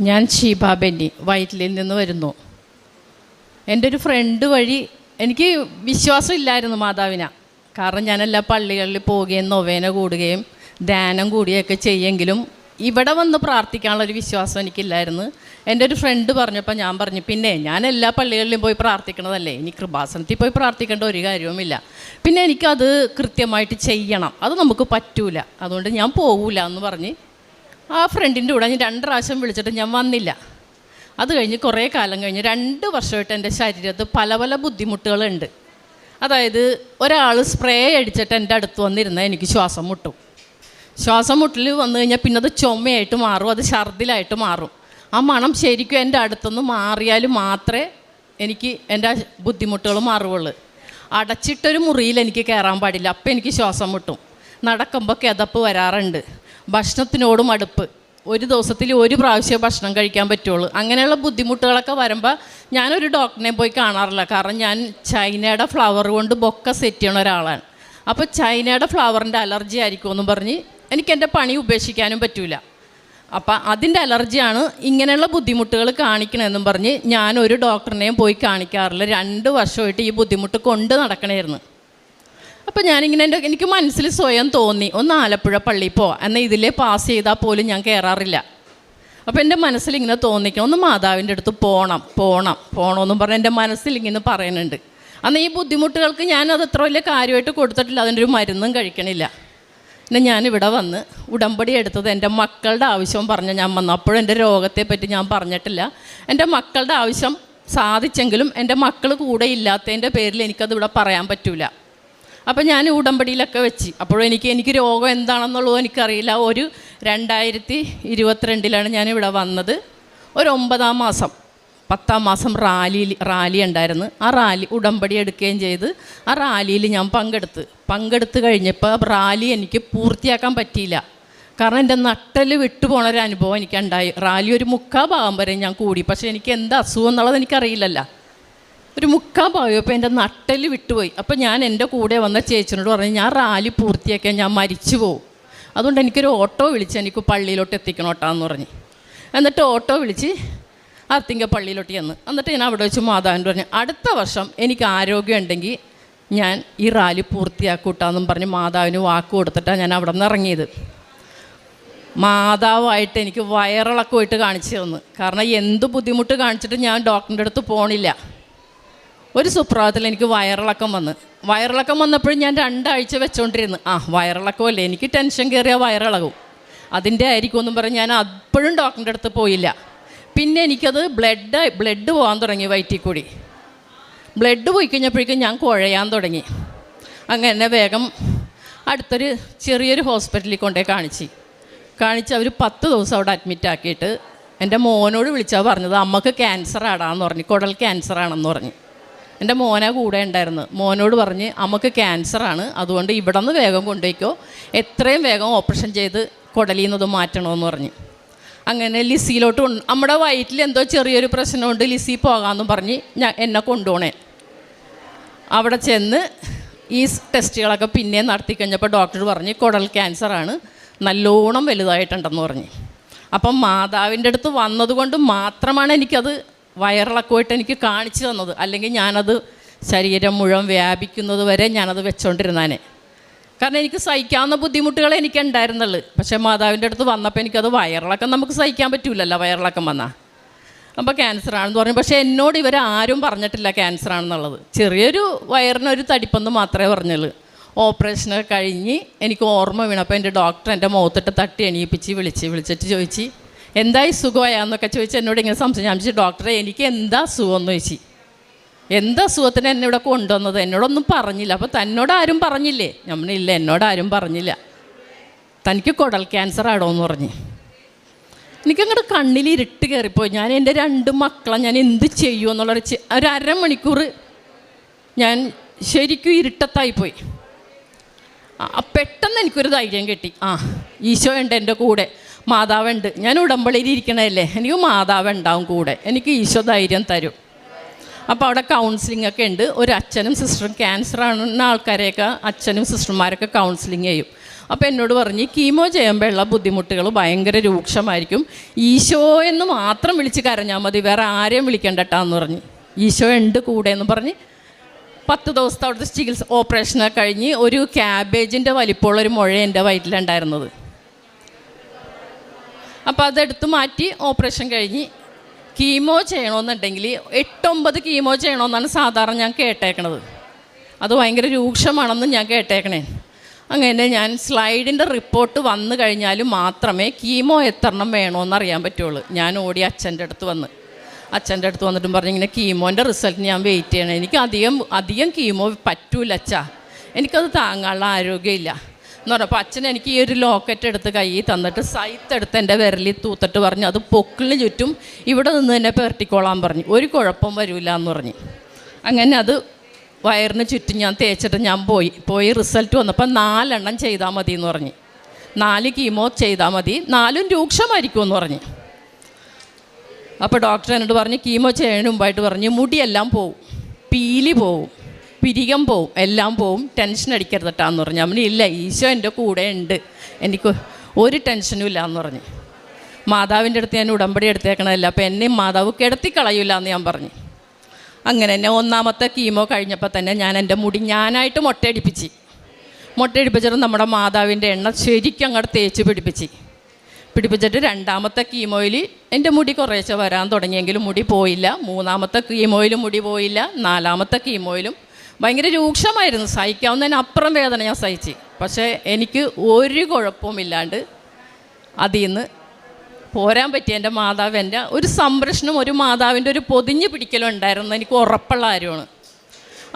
ഞാൻ ഷീബ ബെന്നി വൈറ്റിലിൽ നിന്ന് വരുന്നു. എന്റെ ഒരു ഫ്രണ്ട് വഴി എനിക്ക് വിശ്വാസം ഇല്ലായിരുന്നു മാതാവിന. കാരണം ഞാൻ എല്ലാ പള്ളികളിൽ പോവുകയും നൊവേന കൂടുകയും ധ്യാനം കൂടുകയൊക്കെ ചെയ്യെങ്കിലും ഇവിടെ വന്ന് പ്രാർത്ഥിക്കാനുള്ളൊരു വിശ്വാസം എനിക്കില്ലായിരുന്നു. എന്റെ ഒരു ഫ്രണ്ട് പറഞ്ഞപ്പോൾ ഞാൻ പറഞ്ഞു പിന്നെ ഞാൻ എല്ലാ പള്ളികളിലും പോയി പ്രാർത്ഥിക്കണതല്ലേ? ഇനി കൃപാസനത്തിൽ പോയി പ്രാർത്ഥിക്കേണ്ട ഒരു കാര്യവുമില്ല. പിന്നെ എനിക്കത് കൃത്യമായിട്ട് ചെയ്യണം. അത് നമുക്ക് പറ്റൂല. അതുകൊണ്ട് ഞാൻ പോകൂല എന്ന് പറഞ്ഞ് ആ ഫ്രണ്ടിന്റെ കൂടെ ഞാൻ രണ്ട് പ്രാവശ്യം വിളിച്ചിട്ട് ഞാൻ വന്നില്ല. അത് കഴിഞ്ഞ് കുറേ കാലം കഴിഞ്ഞ് രണ്ട് വർഷമായിട്ട് എന്റെ ശരീരത്ത് പല പല ബുദ്ധിമുട്ടുകളുണ്ട്. അതായത് ഒരാൾ സ്പ്രേ അടിച്ചിട്ട് എന്റെ അടുത്ത് വന്നിരുന്നാൽ എനിക്ക് ശ്വാസം മുട്ടും. ശ്വാസം മുട്ടിൽ വന്നു കഴിഞ്ഞാൽ പിന്നെ അത് ചുമയായിട്ട് മാറും അത് ഛർദിലായിട്ട് മാറും. ആ മണം ശരിക്കും എന്റെ അടുത്തുനിന്ന് മാറിയാൽ മാത്രമേ എനിക്ക് എന്റെ ബുദ്ധിമുട്ടുകൾ മാറുകയുള്ളൂ അടച്ചിട്ടൊരു മുറിയിൽ എനിക്ക് കയറാൻ പാടില്ല അപ്പം എനിക്ക് ശ്വാസം മുട്ടും. നടക്കുമ്പോൾ കിതപ്പ് വരാറുണ്ട്. ഭക്ഷണത്തിനോടും അടുപ്പ്. ഒരു ദിവസത്തിൽ ഒരു പ്രാവശ്യം ഭക്ഷണം കഴിക്കാൻ പറ്റുള്ളൂ. അങ്ങനെയുള്ള ബുദ്ധിമുട്ടുകളൊക്കെ വരുമ്പോൾ ഞാനൊരു ഡോക്ടറിനെ പോയി കാണാറില്ല. കാരണം ഞാൻ ചൈനയുടെ ഫ്ലവർ കൊണ്ട് ബൊക്ക സെറ്റ് ചെയ്യണ ഒരാളാണ്. അപ്പോൾ ചൈനയുടെ ഫ്ലവറിന്റെ അലർജി ആയിരിക്കുമെന്ന് പറഞ്ഞ് എനിക്ക് എന്റെ പണി ഉപേക്ഷിക്കാനും പറ്റൂല. അപ്പം അതിന്റെ അലർജിയാണ് ഇങ്ങനെയുള്ള ബുദ്ധിമുട്ടുകൾ കാണിക്കണമെന്നും പറഞ്ഞ് ഞാനൊരു ഡോക്ടറിനെയും പോയി കാണിക്കാറില്ല. രണ്ട് വർഷമായിട്ട് ഈ ബുദ്ധിമുട്ട് കൊണ്ട് നടക്കണമായിരുന്നു അപ്പോൾ ഞാനിങ്ങനെ എന്റെ എനിക്ക് മനസ്സിൽ സ്വയം തോന്നി ഒന്ന് ആലപ്പുഴ പള്ളി പോ എന്നാൽ ഇതിലേ പാസ് ചെയ്താൽ പോലും ഞാൻ കയറാറില്ല അപ്പോൾ എന്റെ മനസ്സിൽ ഇങ്ങനെ തോന്നിക്കണം ഒന്ന് മാതാവിന്റെ അടുത്ത് പോകണം പോകണം പോകണമെന്നും പറഞ്ഞ് എന്റെ മനസ്സിൽ ഇങ്ങനെ പറയുന്നുണ്ട്. അന്ന് ഈ ബുദ്ധിമുട്ടുകൾക്ക് ഞാൻ അത് അത്ര വലിയ കാര്യമായിട്ട് കൊടുത്തിട്ടില്ല അതിന്റെ ഒരു മരുന്നും കഴിക്കണില്ല. പിന്നെ ഞാനിവിടെ വന്ന് ഉടമ്പടി എടുത്തത് എന്റെ മക്കളുടെ ആവശ്യം പറഞ്ഞ് ഞാൻ വന്നു. അപ്പോഴും എന്റെ രോഗത്തെപ്പറ്റി ഞാൻ പറഞ്ഞിട്ടില്ല. എന്റെ മക്കളുടെ ആവശ്യം സാധിച്ചെങ്കിലും എന്റെ മക്കൾ കൂടെ ഇല്ലാത്തതിന്റെ പേരിൽ എനിക്കത് ഇവിടെ പറയാൻ പറ്റൂല. അപ്പം ഞാൻ ഉടമ്പടിയിലൊക്കെ വെച്ച്. അപ്പോഴും എനിക്ക് എനിക്ക് രോഗം എന്താണെന്നുള്ളത് എനിക്കറിയില്ല. ഒരു രണ്ടായിരത്തി ഇരുപത്തിരണ്ടിലാണ് ഞാൻ ഇവിടെ വന്നത്. ഒരു ഒമ്പതാം മാസം പത്താം മാസം റാലി റാലി ഉണ്ടായിരുന്നു. ആ റാലി ഉടമ്പടി എടുക്കുകയും ചെയ്ത് ആ റാലിയിൽ ഞാൻ പങ്കെടുത്ത്. പങ്കെടുത്ത് കഴിഞ്ഞപ്പോൾ റാലി എനിക്ക് പൂർത്തിയാക്കാൻ പറ്റിയില്ല. കാരണം എന്റെ നട്ടൽ വിട്ടുപോണ ഒരു അനുഭവം എനിക്കുണ്ടായി. റാലി ഒരു മുക്കാ ഭാഗം വരെ ഞാൻ കൂടി. പക്ഷേ എനിക്ക് എന്താ അസുഖം എന്നുള്ളത് എനിക്കറിയില്ലല്ലോ. ഒരു മുക്കാൽ പോയപ്പോൾ എന്റെ നട്ടൽ വിട്ടുപോയി. അപ്പോൾ ഞാൻ എന്റെ കൂടെ വന്ന ചേച്ചിനോട് പറഞ്ഞു ഞാൻ റാലി പൂർത്തിയാക്കിയാൽ ഞാൻ മരിച്ചു പോകും അതുകൊണ്ട് എനിക്കൊരു ഓട്ടോ വിളിച്ച് എനിക്ക് പള്ളിയിലോട്ട് എത്തിക്കണം ഓട്ടാന്ന് പറഞ്ഞു. എന്നിട്ട് ഓട്ടോ വിളിച്ച് അർത്തിങ്ക പള്ളിയിലോട്ട് ചെന്ന്. എന്നിട്ട് ഞാൻ അവിടെ വെച്ച് മാതാവിന്റെ പറഞ്ഞു അടുത്ത വർഷം എനിക്ക് ആരോഗ്യം ഉണ്ടെങ്കിൽ ഞാൻ ഈ റാലി പൂർത്തിയാക്കൂട്ടാന്നും പറഞ്ഞ് മാതാവിന് വാക്ക് കൊടുത്തിട്ടാണ് ഞാൻ അവിടെ നിന്ന് ഇറങ്ങിയത്. മാതാവായിട്ട് എനിക്ക് വയറിളക്കമായിട്ട് കാണിച്ചു തന്നു. കാരണം എന്ത് ബുദ്ധിമുട്ട് കാണിച്ചിട്ട് ഞാൻ ഡോക്ടറിന്റെ അടുത്ത് പോണില്ല. ഒരു സുപ്രഭാതത്തിൽ എനിക്ക് വയറിളക്കം വന്ന്. വയറിളക്കം വന്നപ്പോഴും ഞാൻ രണ്ടാഴ്ച വെച്ചോണ്ടിരുന്നു. ആ വയറിളക്കമല്ലേ എനിക്ക് ടെൻഷൻ കയറിയ വയറിളകും. അതിന്റെ ആയിരിക്കും എന്നും പറഞ്ഞ് ഞാൻ അപ്പോഴും ഡോക്ടറിന്റെ അടുത്ത് പോയില്ല. പിന്നെ എനിക്കത് ബ്ലഡ് ബ്ലഡ് പോകാൻ തുടങ്ങി വയറ്റിൽ കൂടി. ബ്ലഡ് പോയി കഴിഞ്ഞപ്പോഴേക്കും ഞാൻ കുഴയാൻ തുടങ്ങി. അങ്ങനെ വേഗം അടുത്തൊരു ചെറിയൊരു ഹോസ്പിറ്റലിൽ കൊണ്ടേ കാണിച്ച്. കാണിച്ച് അവർ പത്ത് ദിവസം അവിടെ അഡ്മിറ്റ് ആക്കിയിട്ട് എന്റെ മോനോട് വിളിച്ചാൽ പറഞ്ഞത് അമ്മയ്ക്ക് ക്യാൻസർ ആടാന്ന് പറഞ്ഞു കുടൽ ക്യാൻസർ ആണെന്ന് പറഞ്ഞു. എന്റെ മോനെ കൂടെ ഉണ്ടായിരുന്നു. മോനോട് പറഞ്ഞ് അമ്മയ്ക്ക് ക്യാൻസറാണ് അതുകൊണ്ട് ഇവിടെ നിന്ന് വേഗം കൊണ്ടുപോയിക്കോ. എത്രയും വേഗം ഓപ്പറേഷൻ ചെയ്ത് കുടലിൽ നിന്നത് മാറ്റണമെന്ന് പറഞ്ഞ്. അങ്ങനെ ലിസിയിലോട്ട് കൊണ്ട് നമ്മുടെ വയറ്റിൽ എന്തോ ചെറിയൊരു പ്രശ്നമുണ്ട്. ലിസി പോകാമെന്ന് പറഞ്ഞ് ഞാൻ എന്നെ കൊണ്ടുപോണേ. അവിടെ ചെന്ന് ഈ ടെസ്റ്റുകളൊക്കെ പിന്നെ നടത്തി കഴിഞ്ഞപ്പോൾ ഡോക്ടർ പറഞ്ഞ് കുടൽ ക്യാൻസറാണ് നല്ലോണം വലുതായിട്ടുണ്ടെന്ന് പറഞ്ഞ്. അപ്പം മാതാവിന്റെ അടുത്ത് വന്നതുകൊണ്ട് മാത്രമാണ് എനിക്കത് വയറിളക്കമായിട്ട് എനിക്ക് കാണിച്ചു തന്നത്. അല്ലെങ്കിൽ ഞാനത് ശരീരം മുഴുവൻ വ്യാപിക്കുന്നത് വരെ ഞാനത് വെച്ചോണ്ടിരുന്നാനെ. കാരണം എനിക്ക് സഹിക്കാവുന്ന ബുദ്ധിമുട്ടുകൾ എനിക്ക് ഉണ്ടായിരുന്നുള്ളൂ. പക്ഷേ മാതാവിന്റെ അടുത്ത് വന്നപ്പോൾ എനിക്കത് വയറിളക്കം നമുക്ക് സഹിക്കാൻ പറ്റൂലല്ലോ വയറിളക്കം വന്നാൽ അപ്പോൾ ക്യാൻസർ ആണെന്ന് പറഞ്ഞു. പക്ഷേ എന്നോട് ഇവർ ആരും പറഞ്ഞിട്ടില്ല ക്യാൻസർ ആണെന്നുള്ളത്. ചെറിയൊരു വയറിനൊരു തടിപ്പെന്ന് മാത്രമേ പറഞ്ഞുള്ളൂ. ഓപ്പറേഷനൊക്കെ കഴിഞ്ഞ് എനിക്ക് ഓർമ്മ വീണപ്പോൾ എന്റെ ഡോക്ടർ എന്റെ മുഖത്തിട്ട് തട്ടി എണീപ്പിച്ച് വിളിച്ച് വിളിച്ചിട്ട് ചോദിച്ച് എന്തായി സുഖമായാന്നൊക്കെ ചോദിച്ച് എന്നോട് ഇങ്ങനെ സംശയം. ഞാൻ ചോദിച്ചു ഡോക്ടറെ എനിക്ക് എന്താ സുഖമെന്ന് ചോദിച്ചു. എന്താ സുഖത്തിന് എന്നെ ഇവിടെ കൊണ്ടുവന്നത്? എന്നോടൊന്നും പറഞ്ഞില്ല. അപ്പോൾ തന്നോട് ആരും പറഞ്ഞില്ലേ? നമ്മളില്ല എന്നോട് ആരും പറഞ്ഞില്ല. തനിക്ക് കുടൽ ക്യാൻസർ ആടോ എന്ന് പറഞ്ഞ്. എനിക്കങ്ങോട്ട് കണ്ണിൽ ഇരുട്ട് കയറിപ്പോയി. ഞാൻ എന്റെ രണ്ട് മക്കളെ ഞാൻ എന്ത് ചെയ്യുമെന്നുള്ളൊരു ഒരു അരമണിക്കൂർ ഞാൻ ശരിക്കും ഇരുട്ടത്തായിപ്പോയി. പെട്ടെന്ന് എനിക്കൊരു ധൈര്യം കിട്ടി. ആ ഈശോ ഉണ്ട് എന്റെ കൂടെ. മാതാവുണ്ട്. ഞാൻ ഉടമ്പളിയിൽ ഇരിക്കണതല്ലേ? എനിക്ക് മാതാവ് ഉണ്ടാവും കൂടെ. എനിക്ക് ഈശോ ധൈര്യം തരും. അപ്പോൾ അവിടെ കൗൺസിലിംഗ് ഒക്കെ ഉണ്ട്. ഒരു അച്ഛനും സിസ്റ്ററും ക്യാൻസർ ആണെന്ന ആൾക്കാരെയൊക്കെ അച്ഛനും സിസ്റ്റർമാരൊക്കെ കൗൺസിലിംഗ് ചെയ്യും. അപ്പോൾ എന്നോട് പറഞ്ഞ് കീമോ ചെയ്യുമ്പോഴുള്ള ബുദ്ധിമുട്ടുകൾ ഭയങ്കര രൂക്ഷമായിരിക്കും. ഈശോ എന്ന് മാത്രം വിളിച്ച് കരഞ്ഞാൽ മതി. വേറെ ആരെയും വിളിക്കണ്ടട്ടാന്ന് പറഞ്ഞ്. ഈശോ ഉണ്ട് കൂടെ എന്ന് പറഞ്ഞ് പത്ത് ദിവസത്തെ അവിടുത്തെ ചികിത്സ ഓപ്പറേഷനൊക്കെ കഴിഞ്ഞ് ഒരു ക്യാബേജിന്റെ വലിപ്പമുള്ള ഒരു മുഴ എന്റെ വയറ്റിലുണ്ടായിരുന്നത്. അപ്പോൾ അതെടുത്ത് മാറ്റി ഓപ്പറേഷൻ കഴിഞ്ഞ് കീമോ ചെയ്യണമെന്നുണ്ടെങ്കിൽ എട്ടൊമ്പത് കീമോ ചെയ്യണമെന്നാണ് സാധാരണ ഞാൻ കേട്ടേക്കണത്. അത് ഭയങ്കര രൂക്ഷമാണെന്ന് ഞാൻ കേട്ടേക്കണേ. അങ്ങനെ ഞാൻ സ്ലൈഡിന്റെ റിപ്പോർട്ട് വന്നു കഴിഞ്ഞാൽ മാത്രമേ കീമോ എത്രണം വേണമെന്ന് അറിയാൻ പറ്റുള്ളൂ. ഞാൻ ഓടി അച്ഛന്റെ അടുത്ത് വന്ന്. അച്ഛന്റെ അടുത്ത് വന്നിട്ടും പറഞ്ഞു ഇങ്ങനെ കീമോന്റെ റിസൾട്ട് ഞാൻ വെയിറ്റ് ചെയ്യണം. എനിക്ക് അധികം അധികം കീമോ പറ്റൂല അച്ഛാ. എനിക്കത് താങ്ങാനുള്ള ആരോഗ്യമില്ല. എന്ന് പറഞ്ഞപ്പോൾ അച്ഛൻ എനിക്ക് ഈ ഒരു ലോക്കറ്റ് എടുത്ത് കയ്യിൽ തന്നിട്ട് സൈത്ത് എടുത്ത് എന്റെ വിരലിൽ തൂത്തിട്ട് പറഞ്ഞു അത് പൊക്കിളിന് ചുറ്റും ഇവിടെ നിന്ന് തന്നെ പെരട്ടിക്കോളാൻ പറഞ്ഞു. ഒരു കുഴപ്പം വരില്ല എന്ന് പറഞ്ഞു. അങ്ങനെ അത് വയറിന് ചുറ്റും ഞാൻ തേച്ചിട്ട് ഞാൻ പോയി. പോയി റിസൾട്ട് വന്നപ്പോൾ നാലെണ്ണം ചെയ്താൽ മതി എന്ന് പറഞ്ഞു. നാല് കീമോ ചെയ്താൽ മതി. നാലും രൂക്ഷമായിരിക്കുമെന്ന് പറഞ്ഞു. അപ്പോൾ ഡോക്ടർ എന്നോട് പറഞ്ഞു കീമോ ചെയ്യുന്നതിന് മുമ്പായിട്ട് പറഞ്ഞു മുടിയെല്ലാം പോവും പീലി പോവും പിരികം പോവും എല്ലാം പോവും ടെൻഷൻ അടിക്കരുതട്ടാന്ന് പറഞ്ഞു. അവന് ഇല്ല ഈശോ എന്റെ കൂടെ ഉണ്ട് എനിക്ക് ഒരു ടെൻഷനും ഇല്ല എന്ന് പറഞ്ഞു. മാതാവിന്റെ അടുത്ത് ഞാൻ ഉടമ്പടി എടുത്തേക്കണമല്ല അപ്പോൾ എന്നെയും മാതാവ് കിടത്തി കളയില്ല എന്ന് ഞാൻ പറഞ്ഞു. അങ്ങനെ തന്നെ ഒന്നാമത്തെ കീമോ കഴിഞ്ഞപ്പോൾ തന്നെ ഞാൻ എന്റെ മുടി ഞാനായിട്ട് മുട്ടയടിപ്പിച്ച്. മുട്ടയടിപ്പിച്ചിട്ട് നമ്മുടെ മാതാവിന്റെ എണ്ണ ശരിക്കും അങ്ങോട്ട് തേച്ച് പിടിപ്പിച്ച്. പിടിപ്പിച്ചിട്ട് രണ്ടാമത്തെ കീമോയിൽ എന്റെ മുടി കുറേശ്ശെ വരാൻ തുടങ്ങിയെങ്കിലും മുടി പോയില്ല. മൂന്നാമത്തെ കീമോയിലും മുടി പോയില്ല. നാലാമത്തെ കീമോയിലും ഭയങ്കര രൂക്ഷമായിരുന്നു. സഹിക്കാവുന്നതിന് അപ്പുറം വേദന ഞാൻ സഹിച്ച്. പക്ഷേ എനിക്ക് ഒരു കുഴപ്പവുമില്ലാണ്ട് അതിൽ നിന്ന് പോരാൻ പറ്റിയ എന്റെ മാതാവ് എന്റെ ഒരു സംരക്ഷണം ഒരു മാതാവിന്റെ ഒരു പൊതിഞ്ഞ് പിടിക്കലും ഉണ്ടായിരുന്നു. എനിക്ക് ഉറപ്പുള്ള കാര്യമാണ്.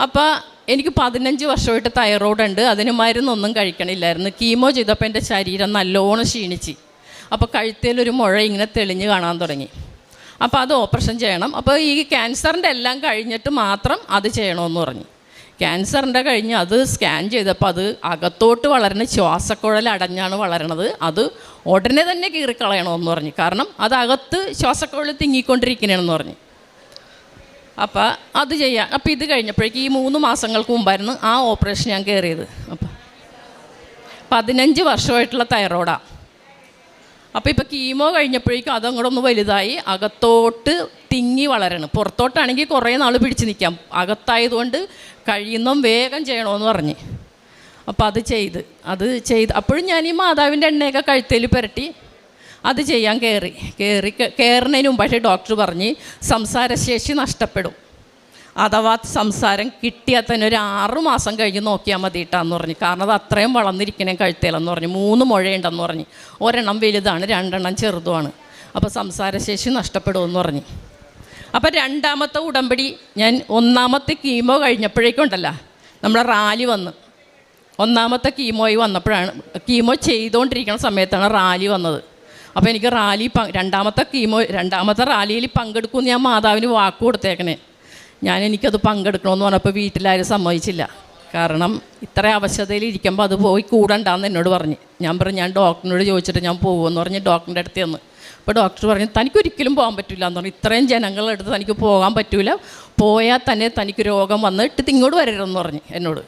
അപ്പോൾ എനിക്ക് പതിനഞ്ച് വർഷമായിട്ട് തൈറോയിഡ് ഉണ്ട്. അതിന് മരുന്നൊന്നും കഴിക്കണില്ലായിരുന്നു. കീമോ ചെയ്തപ്പോൾ എന്റെ ശരീരം നല്ലോണം ക്ഷീണിച്ച്. അപ്പോൾ കഴുത്തേലൊരു മുഴ ഇങ്ങനെ തെളിഞ്ഞ് കാണാൻ തുടങ്ങി. അപ്പോൾ അത് ഓപ്പറേഷൻ ചെയ്യണം. അപ്പോൾ ഈ ക്യാൻസറിന്റെ എല്ലാം കഴിഞ്ഞിട്ട് മാത്രം അത് ചെയ്യണമെന്ന് പറഞ്ഞു. ക്യാൻസറിന്റെ കഴിഞ്ഞ് അത് സ്കാൻ ചെയ്തപ്പോൾ അത് അകത്തോട്ട് വളരുന്ന ശ്വാസക്കുഴൽ അടഞ്ഞാണ് വളരണത്. അത് ഉടനെ തന്നെ കീറിക്കളയണമെന്ന് പറഞ്ഞു. കാരണം അത് അകത്ത് ശ്വാസക്കുഴൽ തിങ്ങിക്കൊണ്ടിരിക്കണമെന്ന് പറഞ്ഞു. അപ്പോൾ അത് ചെയ്യാം. അപ്പോൾ ഇത് കഴിഞ്ഞപ്പോഴേക്ക് ഈ മൂന്ന് മാസങ്ങൾക്ക് മുമ്പായിരുന്നു ആ ഓപ്പറേഷൻ ഞാൻ കയറിയത്. അപ്പം പതിനഞ്ച് വർഷമായിട്ടുള്ള തൈറോയ്ഡാണ് അപ്പോൾ ഇപ്പോൾ കീമോ കഴിഞ്ഞപ്പോഴേക്കും അതങ്ങോട്ട് ഒന്ന് വലുതായി. അകത്തോട്ട് തിങ്ങി വളരണം. പുറത്തോട്ടാണെങ്കിൽ കുറേ നാൾ പിടിച്ചു നിൽക്കാം അകത്തായതുകൊണ്ട് കഴിയുന്നതും വേഗം ചെയ്യണമെന്ന് പറഞ്ഞ്. അപ്പോൾ അത് ചെയ്ത്. അത് ചെയ്ത്. അപ്പോഴും ഞാൻ ഈ മാതാവിന്റെ എണ്ണയൊക്കെ കഴുത്തേൽ പുരട്ടി അത് ചെയ്യാൻ കയറി. കയറി കയറുന്നതിന് മുമ്പ് പക്ഷേ ഡോക്ടർ പറഞ്ഞ് സംസാരശേഷി നഷ്ടപ്പെടും. അഥവാ സംസാരം കിട്ടിയാൽ തന്നെ ഒരു ആറ് മാസം കഴിഞ്ഞ് നോക്കിയാൽ മതി പറഞ്ഞു. കാരണം അത് അത്രയും വളർന്നിരിക്കണേ കഴുത്തേലെന്ന് പറഞ്ഞു. മൂന്ന് മുഴയുണ്ടെന്ന് പറഞ്ഞു. ഒരെണ്ണം വലുതാണ് രണ്ടെണ്ണം ചെറുതുമാണ്. അപ്പോൾ സംസാരശേഷി നഷ്ടപ്പെടുമെന്ന് പറഞ്ഞു. അപ്പോൾ രണ്ടാമത്തെ ഉടമ്പടി ഞാൻ ഒന്നാമത്തെ കീമോ കഴിഞ്ഞപ്പോഴേക്കുണ്ടല്ല നമ്മുടെ റാലി വന്ന്. ഒന്നാമത്തെ കീമോയി വന്നപ്പോഴാണ് കീമോ ചെയ്തുകൊണ്ടിരിക്കുന്ന സമയത്താണ് റാലി വന്നത്. അപ്പോൾ എനിക്ക് റാലി രണ്ടാമത്തെ കീമോ രണ്ടാമത്തെ റാലിയിൽ പങ്കെടുക്കുമെന്ന് ഞാൻ മാതാവിന് വാക്ക് കൊടുത്തേക്കണേ. ഞാൻ എനിക്കത് പങ്കെടുക്കണമെന്ന് പറഞ്ഞപ്പോൾ വീട്ടിലാരും സമ്മതിച്ചില്ല. കാരണം ഇത്ര അവശതയിൽ ഇരിക്കുമ്പോൾ അത് പോയി കൂടണ്ടാന്ന് എന്നോട് പറഞ്ഞ്. ഞാൻ പറഞ്ഞു ഞാൻ ഡോക്ടറിനോട് ചോദിച്ചിട്ട് ഞാൻ പോകുമെന്ന് പറഞ്ഞ് ഡോക്ടറിന്റെ അടുത്ത് ചെന്ന്. അപ്പോൾ ഡോക്ടർ പറഞ്ഞു തനിക്കൊരിക്കലും പോകാൻ പറ്റില്ല എന്ന് പറഞ്ഞു. ഇത്രയും ജനങ്ങളുടെ അടുത്ത് തനിക്ക് പോകാൻ പറ്റില്ല പോയാൽ തന്നെ തനിക്ക് രോഗം വന്നിട്ട് ഇങ്ങോട്ട് വരരുതെന്ന് പറഞ്ഞു എന്നോട്.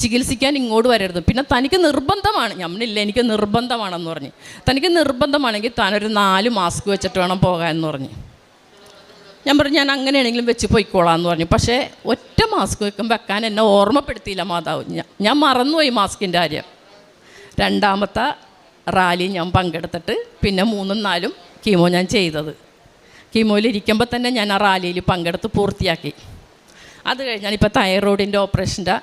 ചികിത്സിക്കാൻ ഇങ്ങോട്ട് വരരുത്. പിന്നെ തനിക്ക് നിർബന്ധമാണ്. ഞമ്മളില്ല എനിക്ക് നിർബന്ധമാണെന്ന് പറഞ്ഞു. തനിക്ക് നിർബന്ധമാണെങ്കിൽ താനൊരു നാല് മാസ്ക് വെച്ചിട്ട് വേണം പോകാൻ എന്ന് പറഞ്ഞു. ഞാൻ പറഞ്ഞു ഞാൻ അങ്ങനെയാണെങ്കിലും വെച്ച് പോയിക്കോളാം എന്ന് പറഞ്ഞു. പക്ഷേ ഒറ്റ മാസ്ക് വെക്കും. വെക്കാൻ എന്നെ ഓർമ്മപ്പെടുത്തിയില്ല മാതാവ്. ഞാൻ- ഞാൻ മറന്നുപോയി മാസ്കിന്റെ കാര്യം. രണ്ടാമത്തെ റാലി ഞാൻ പങ്കെടുത്തിട്ട് പിന്നെ മൂന്നും നാലും കീമോ ഞാൻ ചെയ്തത്. കീമോയിലിരിക്കുമ്പോൾ തന്നെ ഞാൻ ആ റാലിയിൽ പങ്കെടുത്ത് പൂർത്തിയാക്കി. അത് കഴിഞ്ഞാൽ ഇപ്പോൾ തൈറോയിഡിന്റെ ഓപ്പറേഷന്റെ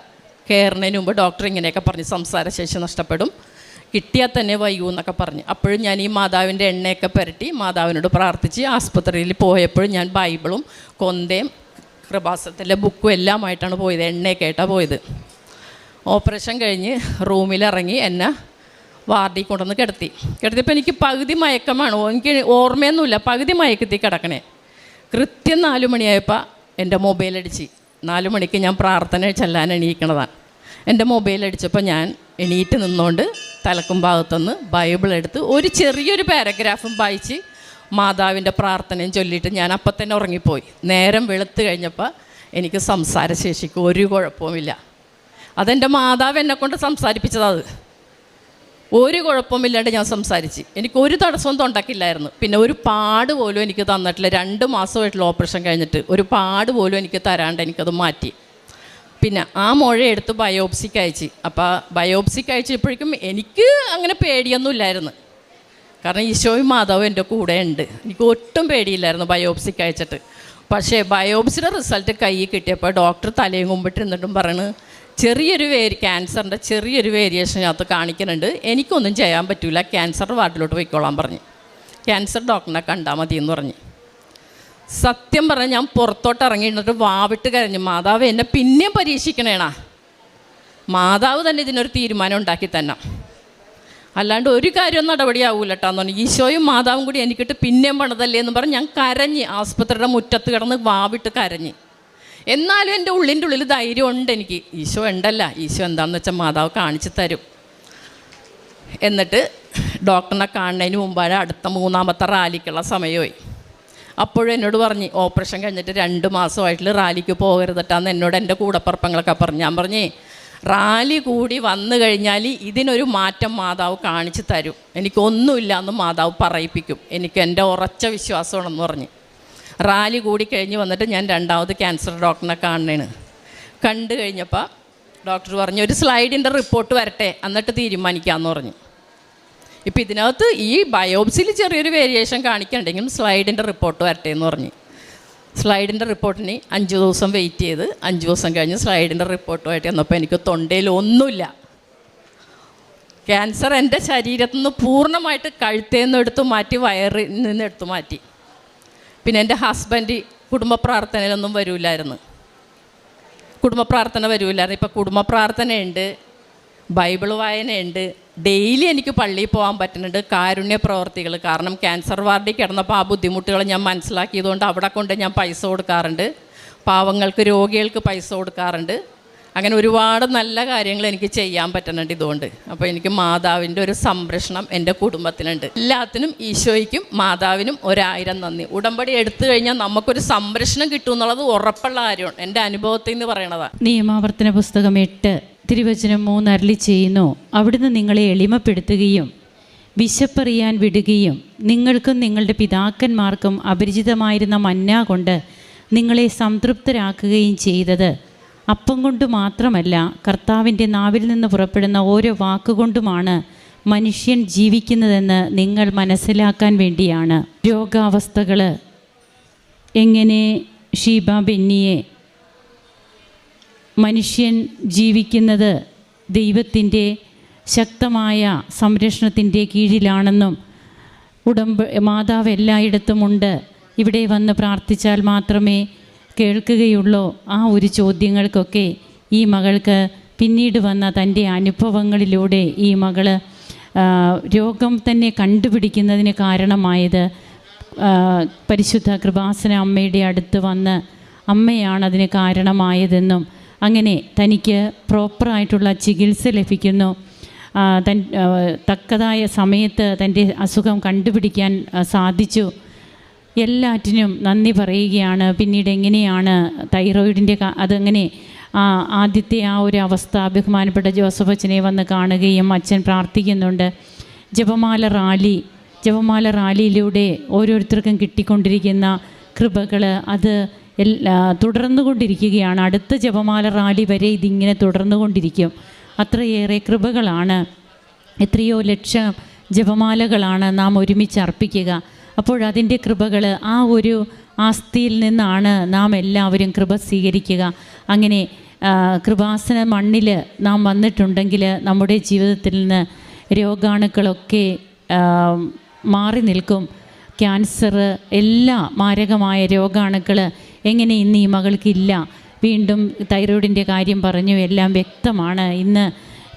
കയറുന്നതിന് മുമ്പ് ഡോക്ടർ ഇങ്ങനെയൊക്കെ പറഞ്ഞ് സംസാരശേഷി നഷ്ടപ്പെടും. കിട്ടിയാൽ തന്നെ വയ്യൂ എന്നൊക്കെ പറഞ്ഞ്. അപ്പോഴും ഞാൻ ഈ മാതാവിന്റെ എണ്ണയൊക്കെ പുരട്ടി മാതാവിനോട് പ്രാർത്ഥിച്ച് ആസ്പത്രിയിൽ പോയപ്പോഴും ഞാൻ ബൈബിളും കൊന്തയും കൃപാസത്തിലെ ബുക്കും എല്ലാമായിട്ടാണ് പോയത്. എണ്ണയൊക്കെ ആയിട്ടാണ് പോയത്. ഓപ്പറേഷൻ കഴിഞ്ഞ് റൂമിലിറങ്ങി എന്നെ വാർഡിൽ കൊണ്ടുവന്ന് കിടത്തി. കിടത്തിയപ്പോൾ എനിക്ക് പകുതി മയക്കമാണ്. എനിക്ക് ഓർമ്മയൊന്നുമില്ല പകുതി മയക്കത്തി കിടക്കണേ. കൃത്യം നാല് മണിയായപ്പോൾ എന്റെ മൊബൈൽ അടിച്ച്. നാല് മണിക്ക് ഞാൻ പ്രാർത്ഥന ചെല്ലാൻ എണീക്കണതാണ്. എന്റെ മൊബൈൽ അടിച്ചപ്പോൾ ഞാൻ എണീറ്റ് നിന്നുകൊണ്ട് തലക്കും ഭാഗത്തുനിന്ന് ബൈബിൾ എടുത്ത് ഒരു ചെറിയൊരു പാരഗ്രാഫും വായിച്ച് മാതാവിന്റെ പ്രാർത്ഥനയും ചൊല്ലിയിട്ട് ഞാൻ അപ്പം തന്നെ ഉറങ്ങിപ്പോയി. നേരം വെളുത്ത് കഴിഞ്ഞപ്പോൾ എനിക്ക് സംസാരശേഷിക്ക് ഒരു കുഴപ്പവുമില്ല. അതെന്റെ മാതാവ് എന്നെ കൊണ്ട് സംസാരിപ്പിച്ചതാണ് ഒരു കുഴപ്പമില്ലാണ്ട് ഞാൻ സംസാരിച്ച്. എനിക്ക് ഒരു തടസ്സവും തൊണ്ടക്കില്ലായിരുന്നു. പിന്നെ ഒരു പാട് പോലും എനിക്ക് തന്നിട്ടില്ല. രണ്ട് മാസമായിട്ടുള്ള ഓപ്പറേഷൻ കഴിഞ്ഞിട്ട് ഒരു പാട് പോലും എനിക്ക് തരാണ്ട് എനിക്കത് മാറ്റി. പിന്നെ ആ മുഴ എടുത്ത് ബയോപ്സിക്ക് അയച്ച്. അപ്പോൾ ബയോപ്സിക്ക് അയച്ചപ്പോഴേക്കും എനിക്ക് അങ്ങനെ പേടിയൊന്നും ഇല്ലായിരുന്നു കാരണം ഈശോയും മാതാവും എന്റെ കൂടെ ഉണ്ട്. എനിക്ക് ഒട്ടും പേടിയില്ലായിരുന്നു ബയോപ്സിക്ക് അയച്ചിട്ട്. പക്ഷേ ബയോപ്സിയുടെ റിസൾട്ട് കയ്യിൽ കിട്ടിയപ്പോൾ ഡോക്ടർ തലയും കുമ്പിട്ട് ഇരുന്നിട്ടും പറയണ് ചെറിയൊരു വേരി ക്യാൻസറിന്റെ ചെറിയൊരു വേരിയേഷൻ അകത്ത് കാണിക്കുന്നുണ്ട്. എനിക്കൊന്നും ചെയ്യാൻ പറ്റില്ല ക്യാൻസർ വാർഡിലോട്ട് പോയിക്കോളാൻ പറഞ്ഞു. ക്യാൻസർ ഡോക്ടറിനെ കണ്ടാൽ മതി എന്ന് പറഞ്ഞു. സത്യം പറഞ്ഞാൽ ഞാൻ പുറത്തോട്ട് ഇറങ്ങി എന്നിട്ട് വാവിട്ട് കരഞ്ഞു. മാതാവ് എന്നെ പിന്നെയും പരീക്ഷിക്കണേണാ. മാതാവ് തന്നെ ഇതിനൊരു തീരുമാനം ഉണ്ടാക്കി തന്നെ. അല്ലാണ്ട് ഒരു കാര്യം നടപടിയാവൂല കേട്ടോ ഈശോയും മാതാവും കൂടി എനിക്കിട്ട് പിന്നെയും പണിതല്ലേ എന്ന് പറഞ്ഞ് ഞാൻ കരഞ്ഞ് ആസ്പത്രിയുടെ മുറ്റത്ത് കിടന്ന് വാവിട്ട് കരഞ്ഞ്. എന്നാലും എന്റെ ഉള്ളിന്റെ ഉള്ളിൽ ധൈര്യം ഉണ്ട് എനിക്ക്. ഈശോ ഉണ്ടല്ല. ഈശോ എന്താണെന്ന് വെച്ചാൽ മാതാവ് കാണിച്ചു തരും. എന്നിട്ട് ഡോക്ടറിനെ കാണുന്നതിന് മുമ്പാണ് അടുത്ത മൂന്നാമത്തെ റാലിക്കുള്ള സമയമായി. അപ്പോഴും എന്നോട് പറഞ്ഞ് ഓപ്പറേഷൻ കഴിഞ്ഞിട്ട് രണ്ട് മാസമായിട്ട് റാലിക്ക് പോകരുതട്ടാന്ന് എന്നോട് എന്റെ കൂടപ്പറപ്പങ്ങളൊക്കെ പറഞ്ഞു. ഞാൻ പറഞ്ഞു റാലി കൂടി വന്നു കഴിഞ്ഞാൽ ഇതിനൊരു മാറ്റം മാതാവ് കാണിച്ചു തരും. എനിക്കൊന്നുമില്ല എന്ന് മാതാവ് പറയിപ്പിക്കും. എനിക്ക് എന്റെ ഉറച്ച വിശ്വാസമാണെന്ന് പറഞ്ഞ്. റാലി കൂടി കഴിഞ്ഞ് വന്നിട്ട് ഞാൻ രണ്ടാമത് ക്യാൻസർ ഡോക്ടറിനെ കാണണേണ് കണ്ടു കഴിഞ്ഞപ്പോൾ ഡോക്ടർ പറഞ്ഞു ഒരു സ്ലൈഡിന്റെ റിപ്പോർട്ട് വരട്ടെ. എന്നിട്ട് തീരുമാനിക്കാമെന്ന് പറഞ്ഞു. ഇപ്പം ഇതിനകത്ത് ഈ ബയോപ്സിയിൽ ചെറിയൊരു വേരിയേഷൻ കാണിക്കണ്ടെങ്കിലും സ്ലൈഡിന്റെ റിപ്പോർട്ട് വരട്ടെ എന്ന് പറഞ്ഞു സ്ലൈഡിന്റെ റിപ്പോർട്ടിന് അഞ്ച് ദിവസം വെയിറ്റ് ചെയ്ത് അഞ്ച് ദിവസം കഴിഞ്ഞ് സ്ലൈഡിന്റെ റിപ്പോർട്ടുമായിട്ട് വന്നപ്പോൾ എനിക്ക് തൊണ്ടയിൽ ഒന്നുമില്ല. ക്യാൻസർ എന്റെ ശരീരത്തിൽ നിന്ന് പൂർണമായിട്ട് കഴുത്തിൽ നിന്ന് എടുത്തു മാറ്റി വയറിൽ നിന്ന് എടുത്തു മാറ്റി. പിന്നെ എന്റെ ഹസ്ബൻഡ് കുടുംബ പ്രാർത്ഥനയിലൊന്നും വരൂലായിരുന്നു. കുടുംബ പ്രാർത്ഥന വരൂലായിരുന്നു. ഇപ്പം കുടുംബ പ്രാർത്ഥനയുണ്ട് ബൈബിൾ വായനയുണ്ട്. ഡെയിലി എനിക്ക് പള്ളിയിൽ പോകാൻ പറ്റുന്നുണ്ട് കാരുണ്യ പ്രവർത്തികൾ. കാരണം ക്യാൻസർ വാർഡിൽ കിടന്നപ്പോൾ ആ ബുദ്ധിമുട്ടുകൾ ഞാൻ മനസ്സിലാക്കിയതുകൊണ്ട് അവിടെ കൊണ്ട് ഞാൻ പൈസ കൊടുക്കാറുണ്ട്. പാവങ്ങൾക്ക് രോഗികൾക്ക് പൈസ കൊടുക്കാറുണ്ട്. അങ്ങനെ ഒരുപാട് നല്ല കാര്യങ്ങൾ എനിക്ക് ചെയ്യാൻ പറ്റുന്നുണ്ട് ഇതുകൊണ്ട്. അപ്പോൾ എനിക്ക് മാതാവിന്റെ ഒരു സംരക്ഷണം എന്റെ കുടുംബത്തിനുണ്ട്. എല്ലാത്തിനും ഈശോയ്ക്കും മാതാവിനും ഒരായിരം നന്ദി. ഉടമ്പടി എടുത്തു കഴിഞ്ഞാൽ നമുക്കൊരു സംരക്ഷണം കിട്ടും എന്നുള്ളത് ഉറപ്പുള്ള കാര്യമാണ്. എന്റെ അനുഭവത്തിൽ നിന്ന് പറയണതാണ് നിയമാവർത്തന പുസ്തകം എട്ട്. തിരുവചനം മൂന്ന് അരളി ചെയ്യുന്നു. അവിടുന്ന് നിങ്ങളെ എളിമപ്പെടുത്തുകയും വിശപ്പറിയാൻ വിടുകയും നിങ്ങൾക്കും നിങ്ങളുടെ പിതാക്കന്മാർക്കും അപരിചിതമായിരുന്ന മന്ന കൊണ്ട് നിങ്ങളെ സംതൃപ്തരാക്കുകയും ചെയ്തത്. അപ്പം കൊണ്ട് മാത്രമല്ല കർത്താവിന്റെ നാവിൽ നിന്ന് പുറപ്പെടുന്ന ഓരോ വാക്കുകൊണ്ടുമാണ് മനുഷ്യൻ ജീവിക്കുന്നതെന്ന് നിങ്ങൾ മനസ്സിലാക്കാൻ വേണ്ടിയാണ്. രോഗാവസ്ഥകൾ എങ്ങനെ ഷീബ ബെന്നിയെ മനുഷ്യൻ ജീവിക്കുന്നത് ദൈവത്തിന്റെ ശക്തമായ സംരക്ഷണത്തിന്റെ കീഴിലാണെന്നും ഉടമ്പ് മാതാവ് എല്ലായിടത്തുമുണ്ട്. ഇവിടെ വന്ന് പ്രാർത്ഥിച്ചാൽ മാത്രമേ കേൾക്കുകയുള്ളൂ. ആ ഒരു ചോദ്യങ്ങൾക്കൊക്കെ ഈ മകൾക്ക് പിന്നീട് വന്ന തന്റെ അനുഭവങ്ങളിലൂടെ ഈ മകൾ രോഗം തന്നെ കണ്ടുപിടിക്കുന്നതിന് കാരണമായത് പരിശുദ്ധ കൃപാസന അമ്മയുടെ അടുത്ത് വന്ന് അമ്മയാണ് അതിന് കാരണമായതെന്നും അങ്ങനെ തനിക്ക് പ്രോപ്പറായിട്ടുള്ള ചികിത്സ ലഭിക്കുന്നു. തൻ തക്കതായ സമയത്ത് തന്റെ അസുഖം കണ്ടുപിടിക്കാൻ സാധിച്ചു. എല്ലാറ്റിനും നന്ദി പറയുകയാണ്. പിന്നീട് എങ്ങനെയാണ് തൈറോയിഡിന്റെ അതെങ്ങനെ ആദ്യത്തെ ആ ഒരു അവസ്ഥ ബഹുമാനപ്പെട്ട ജോസഫ് അച്ഛനെ വന്ന് കാണുകയും അച്ഛൻ പ്രാർത്ഥിക്കുന്നുണ്ട്. ജപമാല റാലി ജപമാല റാലിയിലൂടെ ഓരോരുത്തർക്കും കിട്ടിക്കൊണ്ടിരിക്കുന്ന കൃപകൾ അത് എല്ലാ തുടർന്നുകൊണ്ടിരിക്കുകയാണ്. അടുത്ത ജപമാല റാലി വരെ ഇതിങ്ങനെ തുടർന്നു കൊണ്ടിരിക്കും അത്രയേറെ കൃപകളാണ്. എത്രയോ ലക്ഷം ജപമാലകളാണ് നാം ഒരുമിച്ച് അർപ്പിക്കുക. അപ്പോഴതിന്റെ കൃപകൾ ആ ഒരു ആസ്തിയിൽ നിന്നാണ് നാം എല്ലാവരും കൃപ സ്വീകരിക്കുക. അങ്ങനെ കൃപാസന മണ്ണിൽ നാം വന്നിട്ടുണ്ടെങ്കിൽ നമ്മുടെ ജീവിതത്തിൽ നിന്ന് രോഗാണുക്കളൊക്കെ മാറി നിൽക്കും. ക്യാൻസർ എല്ലാ മാരകമായ രോഗാണുക്കൾ എങ്ങനെ ഇന്ന് ഈ മകൾക്കില്ല? വീണ്ടും തൈറോയിഡിന്റെ കാര്യം പറഞ്ഞു എല്ലാം വ്യക്തമാണ്. ഇന്ന്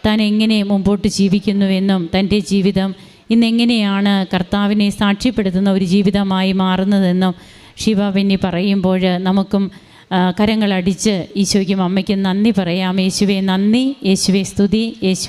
താൻ എങ്ങനെ മുമ്പോട്ട് ജീവിക്കുന്നുവെന്നും തന്റെ ജീവിതം ഇന്നെങ്ങനെയാണ് കർത്താവിനെ സാക്ഷ്യപ്പെടുത്തുന്ന ഒരു ജീവിതമായി മാറുന്നതെന്നും ശിവ പറയുമ്പോൾ നമുക്കും കരങ്ങളടിച്ച് ഈശോയ്ക്കും അമ്മയ്ക്കും നന്ദി പറയാം. യേശുവെ നന്ദി. യേശുവെ സ്തുതി. യേശുവെ.